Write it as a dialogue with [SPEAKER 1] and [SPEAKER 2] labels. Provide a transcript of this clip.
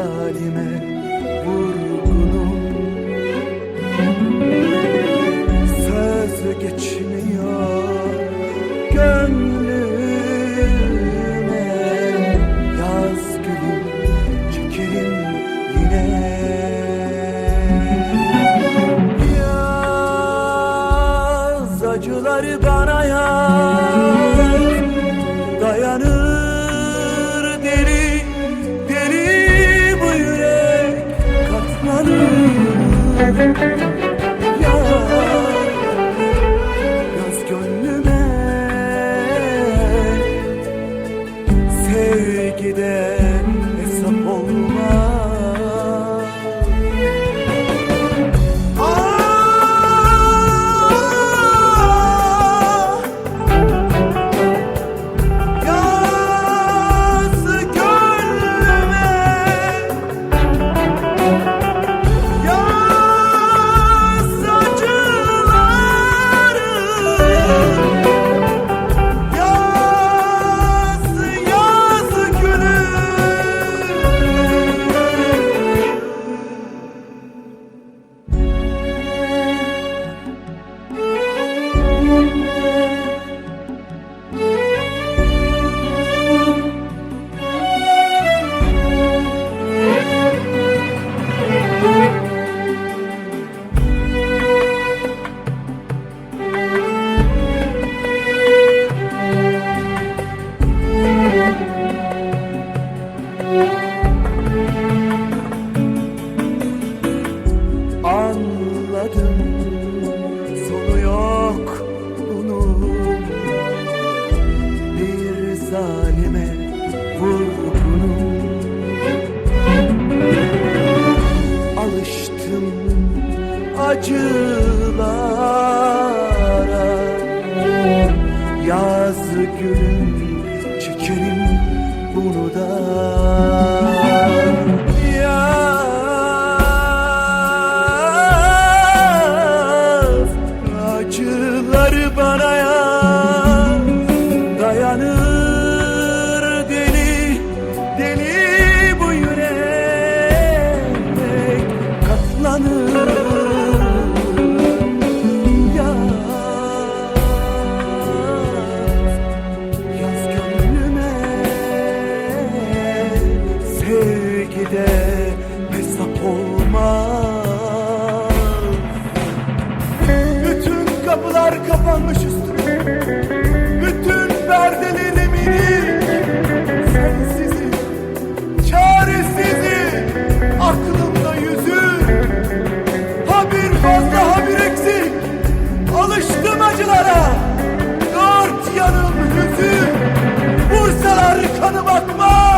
[SPEAKER 1] hayalime vurgunum Söz geçmiyor gönlüme. Yaz gülüm çekerim yine. Yaz acıları bana acılara Yaz gülüm çekerim bunu da. Come on.